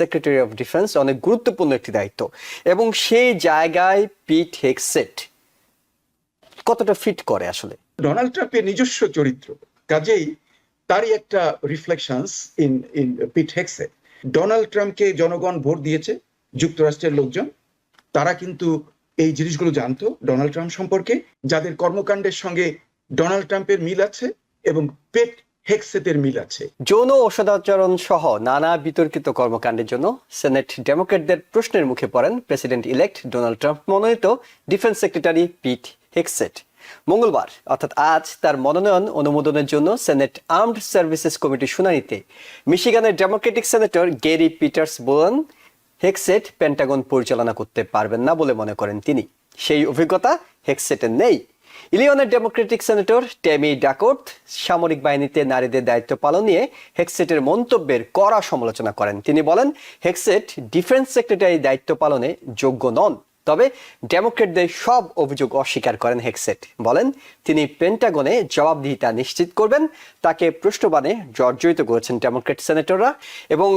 Secretary of defence অনেক গুরুত্বপূর্ণ একটি দায়িত্ব। এবং সেই জায়গায় পিট হেক্সেট কতটা ফিট করে আসলে? ডোনাল্ড ট্রাম্পের নিজস্ব চরিত্র, কাজেই তারই একটা reflections in in Pete Hegseth ট্রাম্পকে জনগণ ভোট দিয়েছে, যুক্তরাষ্ট্রের লোকজন। তারা কিন্তু এই জিনিসগুলো জানতো ডোনাল্ড ট্রাম্প সম্পর্কে। যাদের কর্মকাণ্ডের সঙ্গে ডোনাল্ড ট্রাম্পের মিল আছে এবং পেট হেক্সেতের মিল আছে। যৌন ঔষধাচরণ সহ নানা বিতর্কিত কর্মকাণ্ডের জন্য সেনেট ডেমোক্রেটদের প্রশ্নের মুখে পড়েন প্রেসিডেন্ট ইলেক্ট ডোনাল্ড ট্রাম্প, মনোনীত ডিফেন্স সেক্রেটারি পিট হেক্সেট। মঙ্গলবার, অর্থাৎ আজ, তার মনোনয়ন অনুমোদনের জন্য সেনেট আর্মড সার্ভিসেস কমিটির শুনানিতে মিশিগানের ডেমোক্রেটিক সেনেটর গেরি পিটার্স বলেন, হেক্সেট পেন্টাগন পরিচালনা করতে পারবেন না বলে মনে করেন তিনি। সেই অভিজ্ঞতা হেক্সেটের নেই। ইলিয়নের ডেমোক্রেটিক সেনেটর টেমি ডাকোর্থ সামরিক বাহিনীতে নারীদের দায়িত্ব পালন নিয়ে হেক্সেটের মন্তব্যের কড়া সমালোচনা করেন। তিনি বলেন, হেক্সেট ডিফেন্স সেক্রেটারি দায়িত্ব পালনে যোগ্য নন, তবে ডেমোক্রেটদের সব অভিযোগ অস্বীকার করেন হেক্সেট। বলেন, তিনি পেন্টাগনে জবাবদিহিতা নিশ্চিত করবেন, তাকে পৃষ্ঠবাণে জর্জরিত করেছেন ডেমোক্রেট সেনেটররা এবং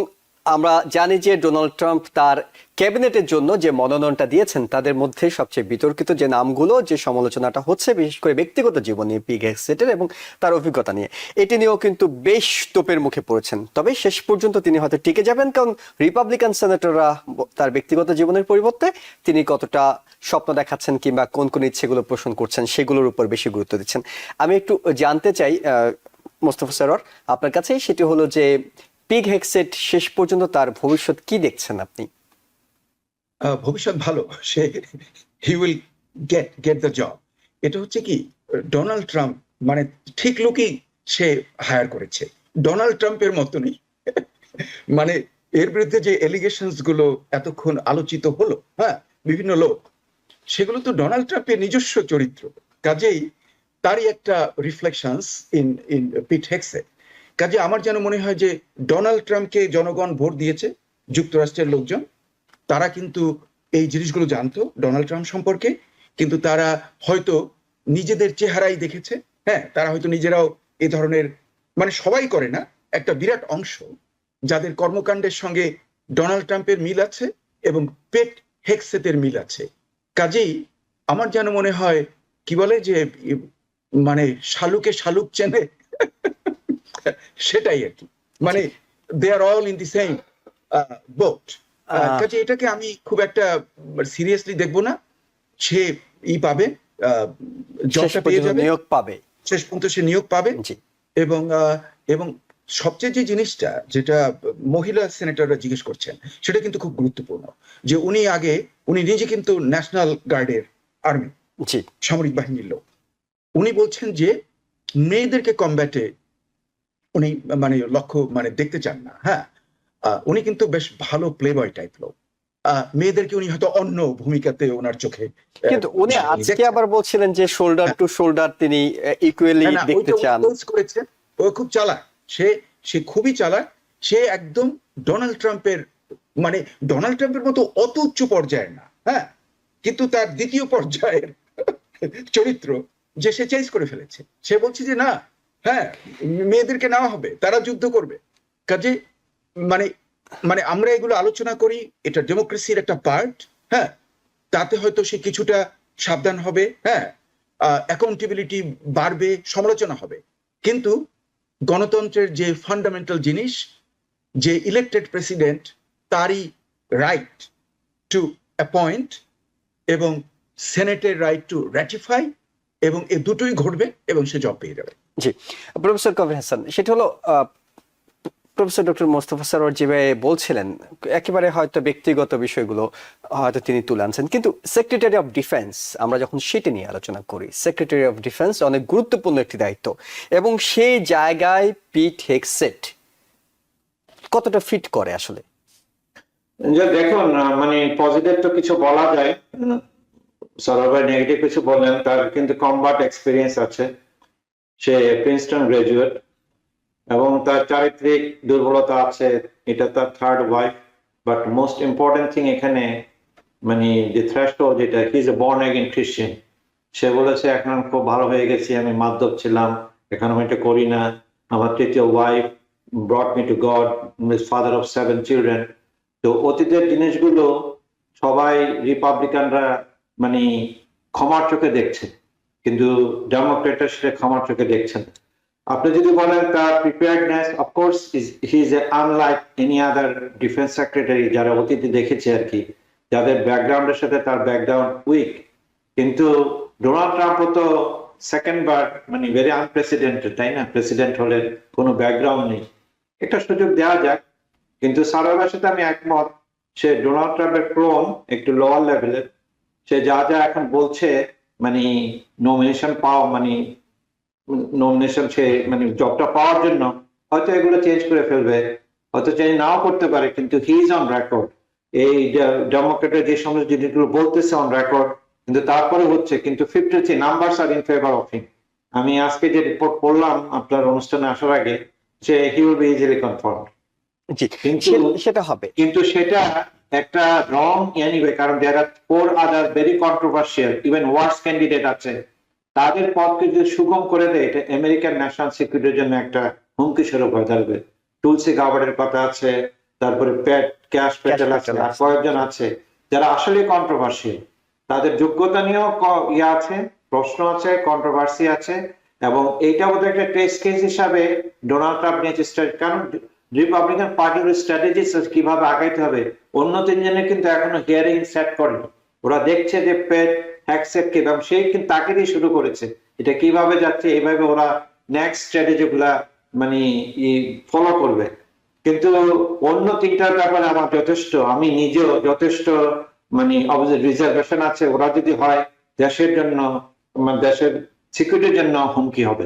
আমরা জানি যে ডোনাল্ড ট্রাম্প তার ক্যাবিনেটের জন্য যে মনোনয়নটা দিয়েছেন, তাদের মধ্যে সবচেয়ে বিতর্কিত যে নামগুলো, যে সমালোচনাটা হচ্ছে, বিশেষ করে ব্যক্তিগত জীবন নিয়ে পি সেটের এবং তার অভিজ্ঞতা নিয়ে, এটি নিয়েও কিন্তু বেশ তোপের মুখে পড়েছেন। তবে শেষ পর্যন্ত তিনি হয়তো টিকে যাবেন, কারণ রিপাবলিকান সেনেটররা তার ব্যক্তিগত জীবনের পরিবর্তে তিনি কতটা স্বপ্ন দেখাচ্ছেন কিংবা কোন কোন ইচ্ছেগুলো পোষণ করছেন, সেগুলোর উপর বেশি গুরুত্ব দিচ্ছেন। আমি একটু জানতে চাই মোস্তফা সরর আপনার কাছে সেটি হলো যে পিগ হেক্সেট শেষ পর্যন্ত তার ভবিষ্যৎ কি দেখছেন আপনি? ভবিষ্যৎ ভালো। সে he will get get the job এটা হচ্ছে কি ডোনাল্ড ট্রাম্প মানে ঠিক লোকই সে হায়ার করেছে। ডোনাল্ড ট্রাম্পের মতনই। মানে এর বিরুদ্ধে যে এলিগেশনসগুলো এতক্ষণ আলোচিত হলো হ্যাঁ বিভিন্ন লোক, সেগুলো তো ডোনাল্ড ট্রাম্পের নিজস্ব চরিত্র। কাজেই তারই একটা reflections in in Pete Hegseth কাজে আমার যেন মনে হয় যে ডোনাল্ড ট্রাম্পকে জনগণ ভোট দিয়েছে, যুক্তরাষ্ট্রের লোকজন। তারা কিন্তু এই জিনিসগুলো জানতো ডোনাল্ড ট্রাম্প সম্পর্কে, কিন্তু তারা হয়তো নিজেদের চেহারাই দেখেছে। হ্যাঁ তারা হয়তো নিজেরাও এ ধরনের মানে সবাই করে না, একটা বিরাট অংশ যাদের কর্মকাণ্ডের সঙ্গে ডোনাল্ড ট্রাম্পের মিল আছে এবং পেট হেক্সেতের মিল আছে। কাজেই আমার যেন মনে হয়, কি বলে যে মানে শালুকে শালুক চেনে সেটাই আর কি। মানে they are all in the same boat. কাজে এটাকে আমি খুব একটা সিরিয়াসলি দেখব না। সে ই পাবে জবটা পেয়ে যাবে। নিয়োগ পাবে। শেষ পর্যন্ত সে নিয়োগ পাবে। এবং এবং সবচেয়ে যে জিনিসটা যেটা মহিলা সেনেটররা জিজ্ঞেস করছেন সেটা কিন্তু খুব গুরুত্বপূর্ণ। যে উনি আগে উনি নিজে কিন্তু ন্যাশনাল গার্ডের আর্মি সামরিক বাহিনীর লোক। উনি বলছেন যে মেয়েদেরকে কমব্যাটে উনি মানে লক্ষ্য মানে দেখতে চান না হ্যাঁ? উনি কিন্তু বেশ ভালো প্লে বয় টাইপ লোক মেয়েদেরকে উনি হয়তো অন্য ভূমিকাতে ওনার চোখে কিন্তু উনি আজকে আবার বলছিলেন যে শোল্ডার টু শোল্ডার তিনি ইকুয়ালি দেখতে চান। ও খুব চালাক। সে সে খুবই চালাক। সে একদম ডোনাল্ড ট্রাম্পের মানে ডোনাল্ড ট্রাম্পের মতো অত উচ্চ পর্যায়ের না হ্যাঁ? কিন্তু তার দ্বিতীয় পর্যায়ের চরিত্র যে সে চেঞ্জ করে ফেলেছে। সে বলছে যে না হ্যাঁ মেয়েদেরকে নেওয়া হবে, তারা যুদ্ধ করবে। কাজে মানে মানে আমরা এগুলো আলোচনা করি, এটা ডেমোক্রেসির একটা পার্ট হ্যাঁ তাতে হয়তো সে কিছুটা সাবধান হবে হ্যাঁ অ্যাকাউন্টেবিলিটি বাড়বে, সমালোচনা হবে। কিন্তু গণতন্ত্রের যে ফান্ডামেন্টাল জিনিস, যে ইলেক্টেড প্রেসিডেন্ট তারই রাইট টু অ্যাপয়েন্ট এবং সেনেটের রাইট টু র্যাটিফাই এবং এ দুটোই ঘটবে এবং সে জব পেয়ে যাবে। জি। প্রফেসর কবির হাসান, সেটা হলো প্রফেসর ডক্টর মোস্তফা সরোয়ার যেভাবে বলছিলেন, একেবারে হয়তো ব্যক্তিগত বিষয়গুলো হয়তো তিনি তুলে আনছেন। কিন্তু সেক্রেটারি অফ ডিফেন্স আমরা যখন সেটা নিয়ে আলোচনা করি সেক্রেটারি অফ ডিফেন্স অনেক গুরুত্বপূর্ণ একটি দায়িত্ব এবং সেই জায়গায় পিট হেক্সেট কতটা ফিট করে আসলে? দেখুন মানে পজিটিভ তো কিছু বলা যায়। সরভাই নেগেটিভ কিছু বললেন, তার কিন্তু কমবাট এক্সপিরিয়েন্স আছে। সে প্রিন্সটন গ্রাজুয়েট এবং তার চারিত্রিক দুর্বলতা আছে, এটা তার third wife but most important thing এখানে মানে যে থ্রেস্ট যেটা he is a born again Christian সে বলেছে, এখন খুব ভালো হয়ে গেছি, আমি মাধ্যম ছিলাম, এখন আমি এটা করি না। আমার তৃতীয় wife brought me to God father of seven children. তো অতীতের জিনিসগুলো সবাই রিপাবলিকানরা মানে ক্ষমার চোখে দেখছে। কিন্তু ডেমোক্রেটরা সেটা ক্ষমার চোখে দেখছেন। আপনি যদি বলেন তার preparedness of course he is unlike any other defence secretary যারা অতীতে দেখেছে আর কি। যাদের ব্যাকগ্রাউন্ডের সাথে তার ব্যাকগ্রাউন্ড উইক কিন্তু ডোনাল্ড ট্রাম্পও তো সেকেন্ড বার মানে ভেরি আনপ্রেসিডেন্টেড তাই না? প্রেসিডেন্ট হলে কোনো ব্যাকগ্রাউন্ড নেই। একটা সুযোগ দেওয়া যাক। কিন্তু সারাবার সাথে আমি একমত, সে ডোনাল্ড ট্রাম্পের ক্রোম একটু লোয়ার লেভেলের সে যা যা এখন বলছে মানে নমিনেশন পাওয়া মানে নমিনেশন সে মানে জবটা পাওয়ার জন্য হয়তো এগুলো চেঞ্জ করে ফেলবে হয়তো চেঞ্জ নাও করতে পারে কিন্তু হি ইজ অন রেকর্ড এই ডেমোক্রেটের যে সমস্ত জিনিসগুলো বলতেছে অন রেকর্ড কিন্তু তারপরে হচ্ছে কিন্তু fifty three numbers are in favour of him আমি আজকে যে রিপোর্ট পড়লাম আপনার অনুষ্ঠানে আসার আগে যে he will be easily confirm সেটা হবে। কিন্তু সেটা একটা রং এনিওয়ে কারণ there are four other very controversial even worse candidate আছে। তাদের পথকে যদি সুগম করে দেয় এটা আমেরিকান ন্যাশনাল সিকিউরিটির জন্য একটা হুমকি স্বরূপ হয়ে দাঁড়াবে। তুলসি গাবার্ডের কথা আছে তারপরে প্যাট ক্যাশ প্যাটেল আছে আর কয়েকজন আছে যারা আসলে কন্ট্রোভার্সিয়াল তাদের যোগ্যতা নিয়েও ক- ইয়ে আছে প্রশ্ন আছে কন্ট্রোভার্সি আছে এবং এইটা বোধহয় একটা টেস্ট কেস হিসাবে ডোনাল্ড ট্রাম্প নিয়ে চেষ্টা কারণ রিপাবলিকান পার্টির স্ট্র্যাটেজি কীভাবে আগাইতে হবে, অন্য তিনজনে কিন্তু এখনও হিয়ারিং সেট করেনি। ওরা দেখছে যে পেট হ্যাকসেট কে এবং সেই কিন্তু তাকে দিয়ে শুরু করেছে। এটা কীভাবে যাচ্ছে, এইভাবে ওরা নেক্সট স্ট্র্যাটেজি গুলা মানে ফলো করবে। কিন্তু অন্য তিনটার ব্যাপারে আমার যথেষ্ট, আমি নিজেও যথেষ্ট মানে রিজার্ভেশন আছে। ওরা যদি হয়, দেশের জন্য মানে দেশের সিকিউরিটির জন্য হুমকি হবে।